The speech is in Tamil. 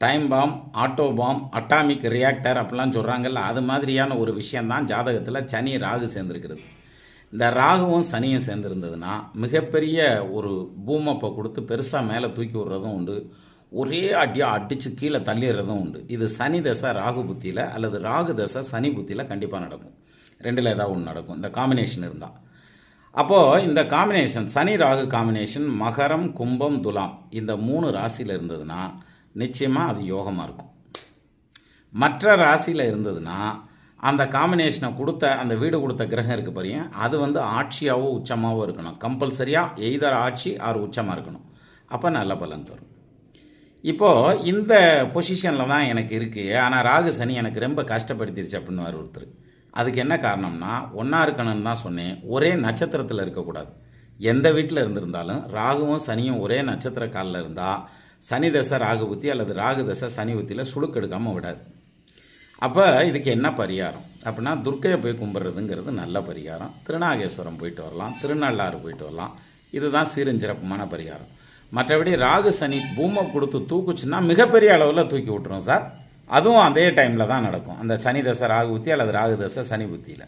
Time bomb auto bomb atomic reactor அப்படிலாம் சொல்கிறாங்கல்ல அது மாதிரியான ஒரு விஷயந்தான் ஜாதகத்தில் சனி ராகு சேர்ந்துருக்கிறது. இந்த ராகுவும் சனியும் சேர்ந்துருந்ததுன்னா மிகப்பெரிய ஒரு பூமப்பை கொடுத்து பெருசாக மேலே தூக்கி விடுறதும் உண்டு. ஒரே அடியாக அடித்து கீழே தள்ளிடுறதும் உண்டு. இது சனி தசை ராகு புத்தியில் அல்லது ராகு தசை சனி புத்தியில் கண்டிப்பாக நடக்கும். ரெண்டில் ஏதாவது ஒன்று நடக்கும். இந்த காம்பினேஷன் இருந்தால் அப்போது இந்த காம்பினேஷன் சனி ராகு காம்பினேஷன் மகரம் கும்பம் துலாம் இந்த மூணு ராசியில் இருந்ததுன்னா நிச்சயமாக அது யோகமாக இருக்கும். மற்ற ராசியில் இருந்ததுன்னா அந்த காம்பினேஷனை கொடுத்த அந்த வீடு கொடுத்த கிரகம் இருக்குது பாருங்க அது வந்து ஆட்சியாகவோ உச்சமாகவோ இருக்கணும். கம்பல்சரியாக எய்தர் ஆட்சி ஆர் உச்சமாக இருக்கணும். அப்போ நல்ல பலன் தரும். இப்போது இந்த பொசிஷனில் தான் எனக்கு இருக்குது ஆனால் ராகு சனி எனக்கு ரொம்ப கஷ்டப்படுத்திருச்சு அப்படின்னு ஒருத்தர். அதுக்கு என்ன காரணம்னா ஒன்றா இருக்கணும்னு தான் சொன்னேன். ஒரே நட்சத்திரத்தில் இருக்கக்கூடாது. எந்த வீட்டில் இருந்திருந்தாலும் ராகுவும் சனியும் ஒரே நட்சத்திர காலில் இருந்தால் சனி தசை ராகு புத்தி அல்லது ராகு தசை சனி புத்தியில் சுழுக்கெடுக்காமல் விடாது. அப்போ இதுக்கு என்ன பரிகாரம்? அப்படின்னா துர்க்கையை போய் கும்பிட்றதுங்கிறது நல்ல பரிகாரம். திருநாகேஸ்வரம் போயிட்டு வரலாம். திருநள்ளாறு போயிட்டு வரலாம். இதுதான் சீரஞ்சிறப்புமான பரிகாரம். மற்றபடி ராகு சனி பூமை கொடுத்து தூக்குச்சுன்னா மிகப்பெரிய அளவில் தூக்கி விட்டுரும் சார். அதுவும் அதே டைமில் தான் நடக்கும். அந்த சனி தசை ராகு புத்தி அல்லது ராகு தசை சனி புத்தியில்.